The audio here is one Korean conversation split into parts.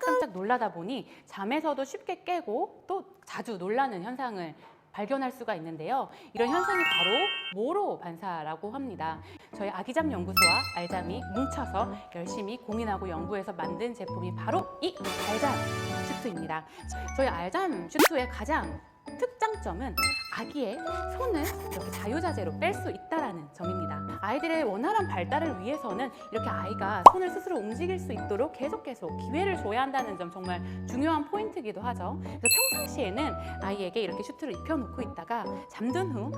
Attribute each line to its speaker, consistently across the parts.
Speaker 1: 깜짝깜짝 놀라다 보니 잠에서도 쉽게 깨고 또 자주 놀라는 현상을 발견할 수가 있는데요. 이런 현상이 바로 모로 반사라고 합니다. 저희 아기잠 연구소와 알잠이 뭉쳐서 열심히 고민하고 연구해서 만든 제품이 바로 이 알잠 슈트입니다. 저희 알잠 슈트의 가장 특장점은 아기의 손을 이렇게 자유자재로 뺄 수 있다라는 점입니다. 아이들의 원활한 발달을 위해서는 이렇게 아이가 손을 스스로 움직일 수 있도록 계속 계속 기회를 줘야 한다는 점 정말 중요한 포인트이기도 하죠. 그래서 평상시에는 아이에게 이렇게 슈트를 입혀놓고 있다가 잠든 후 한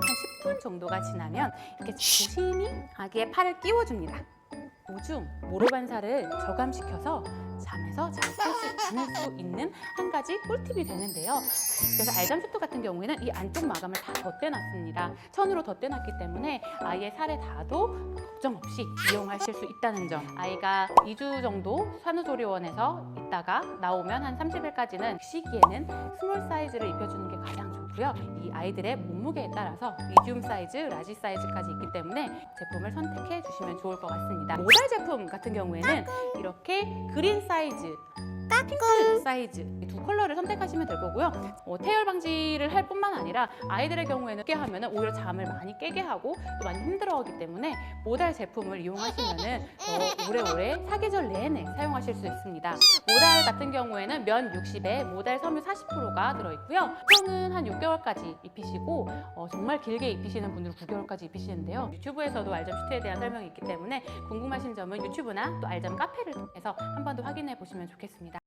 Speaker 1: 10분 정도가 지나면 이렇게 조심히 아기의 팔을 끼워줍니다. 오중 모로 반사를 저감시켜서 잠에서 잘 깨지 않을 수 있는 한 가지 꿀팁이 되는데요. 그래서 알잠 슈트 같은 경우에는 이 안쪽 마감을 다 덧대놨습니다. 천으로 덧대놨기 때문에 아이의 살에 닿아도 걱정 없이 이용하실 수 있다는 점. 아이가 2주 정도 산후조리원에서 있다가 나오면 한 30일까지는 시기에는 스몰 사이즈를 입혀주는 게 가장 좋고요. 이 아이들의 몸무게에 따라서 미디움 사이즈, 라지 사이즈까지 있기 때문에 제품을 선택해 주시면 좋을 것 같습니다. 모달 제품 같은 경우에는 이렇게 그린 사이즈, サイズ 핑크 사이즈 이두 컬러를 선택하시면 될 거고요. 어, 태열 방지를 할 뿐만 아니라 아이들의 경우에는 깨 하면 오히려 잠을 많이 깨게 하고 또 많이 힘들어하기 때문에 모달 제품을 이용하시면은 더 오래오래 사계절 내내 사용하실 수 있습니다. 모달 같은 경우에는 면 60에 모달 섬유 40%가 들어있고요. 통은 한 6개월까지 입히시고 어, 정말 길게 입히시는 분들은 9개월까지 입히시는데요. 유튜브에서도 알잠 슈트에 대한 설명이 있기 때문에 궁금하신 점은 유튜브나 또 알잠 카페를 통해서 한 번 더 확인해 보시면 좋겠습니다.